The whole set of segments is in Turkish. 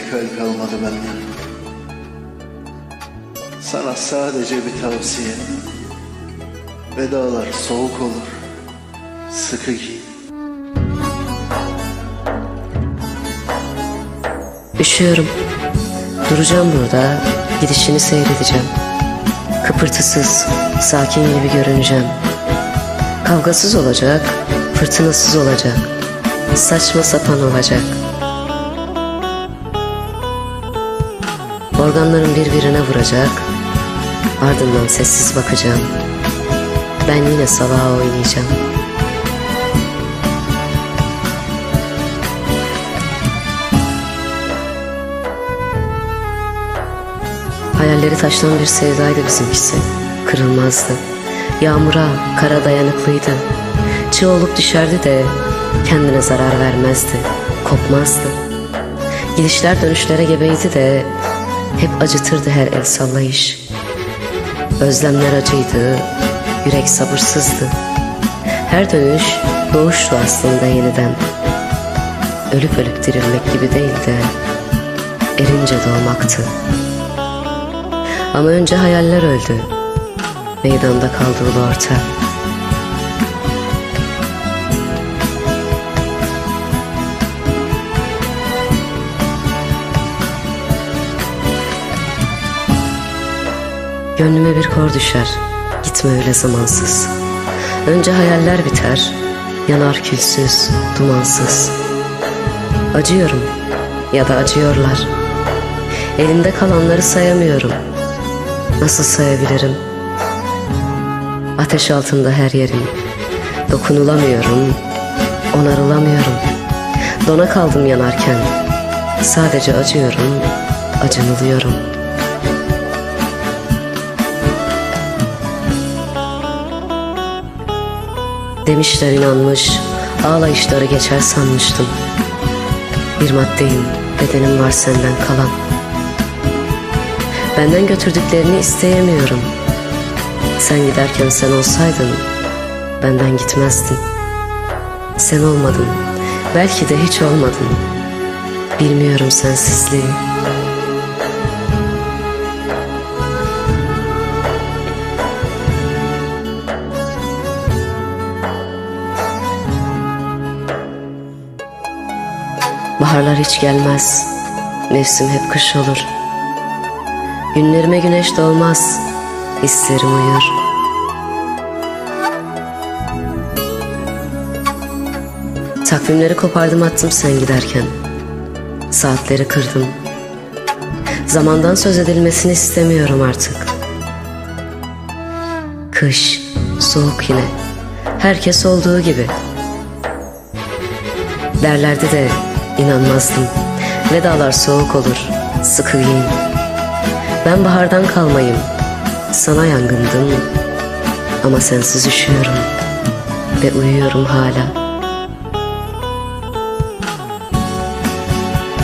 hal kalmadı bende. Sana sadece bir tavsiye. Vedalar soğuk olur. Sıkı giy. Üşüyorum. Duracağım burada, gidişini seyredeceğim. Kıpırtısız, sakin gibi görüneceğim. Kavgasız olacak, fırtınasız olacak. Saçma sapan olacak. Organlarım birbirine vuracak. Ardından sessiz bakacağım. Ben yine salağa oynayacağım. Hayalleri taştan bir sevdaydı bizimkisi. Kırılmazdı. Yağmura, kara dayanıklıydı. Çığ olup düşerdi de kendine zarar vermezdi. Kopmazdı. Gidişler dönüşlere gebeydi de hep acıtırdı her el sallayış. Özlemler acıydı, yürek sabırsızdı. Her dönüş doğuştu aslında yeniden. Ölüp ölüp dirilmek gibi değil de erince doğmaktı. Ama önce hayaller öldü. Meydanda kaldı ulu orta. Gönlüme bir kor düşer. Gitme öyle zamansız. Önce hayaller biter. Yanar külsüz, dumansız. Acıyorum ya da acıyorlar. Elimde kalanları sayamıyorum. Nasıl sayabilirim? Ateş altında her yerim. Dokunulamıyorum, onarılamıyorum. Dona kaldım yanarken. Sadece acıyorum, acınılıyorum. Demişler inanmış, ağlayışları geçer sanmıştım. Bir maddeyim, bedenim var senden kalan. Benden götürdüklerini isteyemiyorum. Sen giderken sen olsaydın benden gitmezdin. Sen olmadın. Belki de hiç olmadın. Bilmiyorum sensizliği. Baharlar hiç gelmez. Mevsim hep kış olur. Günlerime güneş doğmaz, hislerim uyur. Takvimleri kopardım attım sen giderken. Saatleri kırdım. Zamandan söz edilmesini istemiyorum artık. Kış, soğuk yine. Herkes olduğu gibi. Derlerdi de inanmazdım. Vedalar soğuk olur, sıkı giyin. Ben bahardan kalmayım. Sana yangındım ama sensiz üşüyorum ve uyuyorum hala.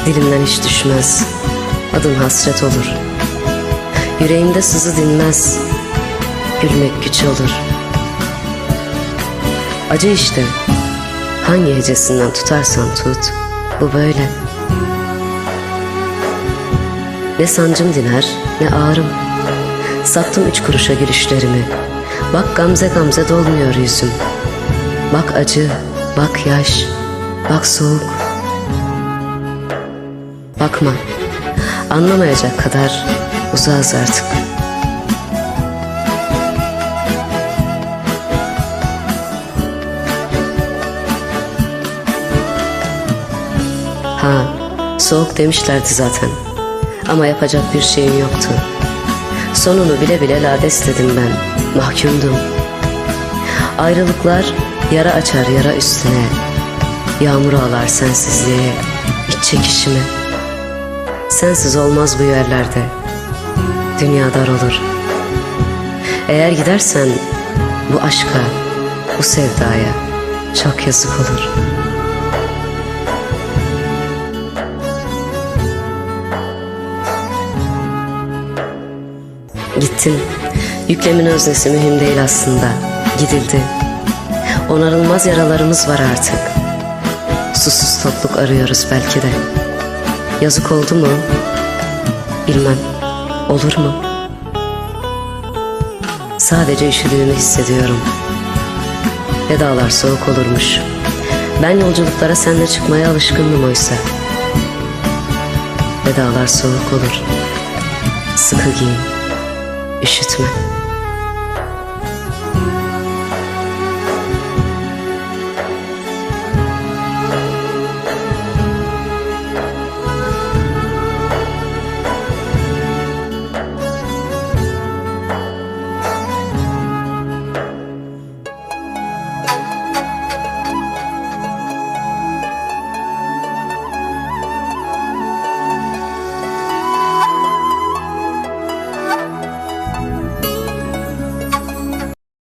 Dilimden hiç düşmez. Adın hasret olur. Yüreğimde sızı dinmez. Gülmek güç olur. Acı işte. Hangi hecesinden tutarsan tut. Bu böyle. Ne sancım diner ne ağrım. Sattım üç kuruşa gülüşlerimi. Bak gamze gamze dolmuyor yüzüm. Bak acı, bak yaş, bak soğuk. Bakma, anlamayacak kadar uzağız artık. Ha, soğuk demişlerdi zaten. Ama yapacak bir şeyim yoktu. Sonunu bile bile lades dedim ben. Mahkumdum. Ayrılıklar yara açar yara üstüne. Yağmur ağlar sensizliğe, iç çekişime. Sensiz olmaz bu yerlerde. Dünya dar olur. Eğer gidersen bu aşka, bu sevdaya çok yazık olur.'' Gittin. Yüklemin öznesi mühim değil aslında. Gidildi. Onarılmaz yaralarımız var artık. Susuz topluk arıyoruz belki de. Yazık oldu mu? Bilmem. Olur mu? Sadece üşüdüğümü hissediyorum. Vedalar soğuk olurmuş. Ben yolculuklara seninle çıkmaya alışkındım oysa. Vedalar soğuk olur. Sıkı giyin. Üşütme.